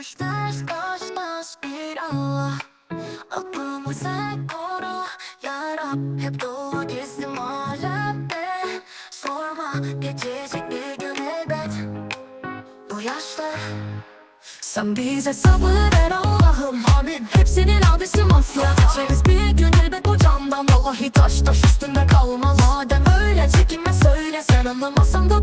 Suç ders kaçmaz bir Allah. Aklımızı koru. Ya Hep dolu gezdim alemde. Sorma geçecek bir gün elbet. Bu yaşlar sen bize sabır ver Allah'ım. Amin. Hepsinin abisi mafya Geçeriz bir gün elbet bu camdan Vallahi taş taş üstünde kalmaz. Madem öyle çekinme söyle. Sen anlamasan da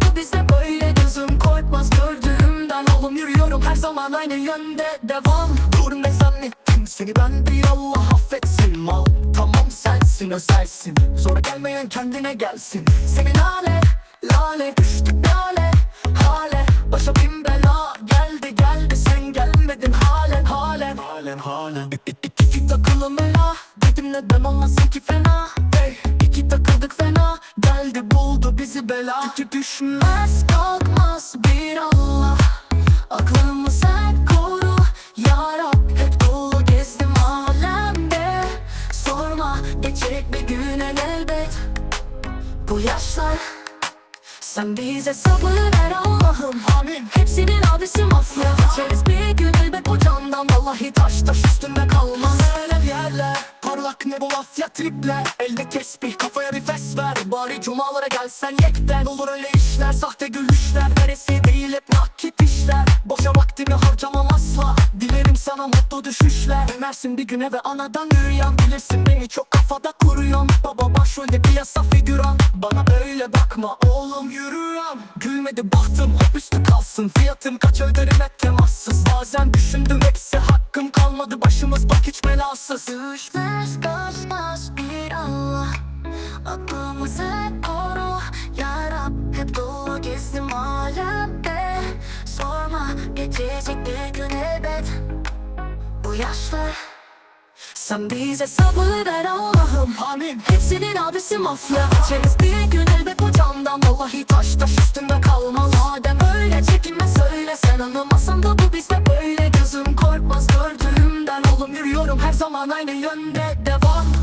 her zaman aynı yönde Devam. Dur ne zannettin Seni? Ben bir Allah affetsin Mal. Tamam sensin özelsin Sonra gelmeyen kendine gelsin. Senin hale lale düştük lale Hale. Başa bin bela Geldi geldi. Sen gelmedin halen halen. Halen halen. İki, takılım ela Dedim neden olmasın ki fena? Hey, İki takıldık fena. Geldi buldu bizi bela. Tükü düşmez kalkmaz bir Allah Sorma geçecek bir gün elbet. Bu yaşlar sen bize sabır ver Allah'ım amin. Hepsinin abisi mafya. Geçeriz bir gün elbet o camdan Vallahi taş taş üstünde kalmaz. Yerler yerler Parlak ne bu afya tripler Elde tesbih kafaya bir fes ver. Bari cumalara gelsen yekten. Olur öyle işler sahte gülüşler. Neresi değil hep nakit işler. Boşa vaktimi harcamam asla. Dilerim sana mutlu düşüşler. Dönersin bir güne ve anadan yürüyen Bilirsin beni çok kafada kuruyorsun Baba başrolde bir yasa figüran. Bana öyle bakma oğlum yürüyorum Gülmedi bahtım hop üstü kalsın. Fiyatım kaç öderim et temassız. Bazen düşündüm hepsi hakkım kalmadı. Başımız bak hiç belasız. Düşmez kaçmaz bir Allah. Aklımızı koru. Ya Rab hep dolu gezdim alemde. Sorma geçecek bir gün elbet. Bu yaşlar Sen bize sabır ver Allah'ım. Amin. Hepsinin abisi mafya. Geçeriz bir gün elbet bu camdan Vallahi taş taş üstünde kalmaz. Madem öyle çekinme söyle. Sen anlamasan da bu bizde böyle. Gözüm korkmaz gördüğümden. Oğlum yürüyorum her zaman aynı yönde. Devam